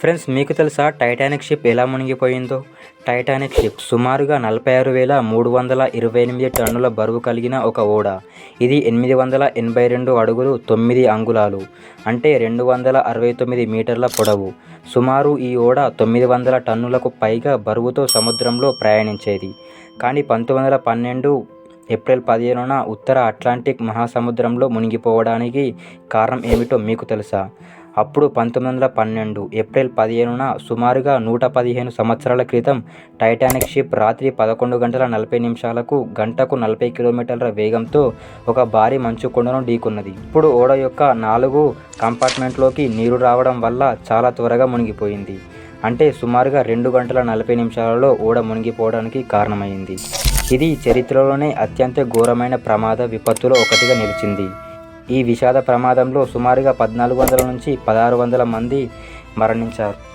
Friends మీకు తెలుసా Titanic ship ఎలా మునిగిపోయిందో? టైటానిక్ షిప్ సుమారుగా నలభై ఆరు వేల మూడు వందల ఇరవై ఎనిమిది టన్నుల బరువు కలిగిన ఒక ఓడ. ఇది ఎనిమిది వందల ఎనభై రెండు అడుగులు తొమ్మిది అంగుళాలు అంటే రెండు వందల అరవై తొమ్మిది మీటర్ల పొడవు. సుమారు ఈ ఓడ తొమ్మిది వందల టన్నులకు పైగా బరువుతో సముద్రంలో ప్రయాణించేది. కానీ పంతొమ్మిది వందల పన్నెండు ఏప్రిల్ పదిహేనున ఉత్తర అట్లాంటిక్ మహాసముద్రంలో మునిగిపోవడానికి కారణం ఏమిటో మీకు తెలుసా? అప్పుడు పంతొమ్మిది వందల పన్నెండు ఏప్రిల్ పదిహేనున సుమారుగా నూట పదిహేను సంవత్సరాల క్రితం టైటానిక్ షిప్ రాత్రి పదకొండు గంటల నలభై నిమిషాలకు గంటకు నలభై కిలోమీటర్ల వేగంతో ఒక భారీ మంచు కొండను ఢీకొన్నది. ఇప్పుడు ఓడ యొక్క నాలుగు కంపార్ట్మెంట్లోకి నీరు రావడం వల్ల చాలా త్వరగా మునిగిపోయింది. అంటే సుమారుగా రెండు గంటల నలభై నిమిషాలలో ఓడ మునిగిపోవడానికి కారణమైంది. ఇది చరిత్రలోనే అత్యంత ఘోరమైన ప్రమాద విపత్తులో ఒకటిగా నిలిచింది. ఈ విషాద ప్రమాదంలో సుమారుగా పద్నాలుగు వందల నుంచి పదహారు వందల మంది మరణించారు.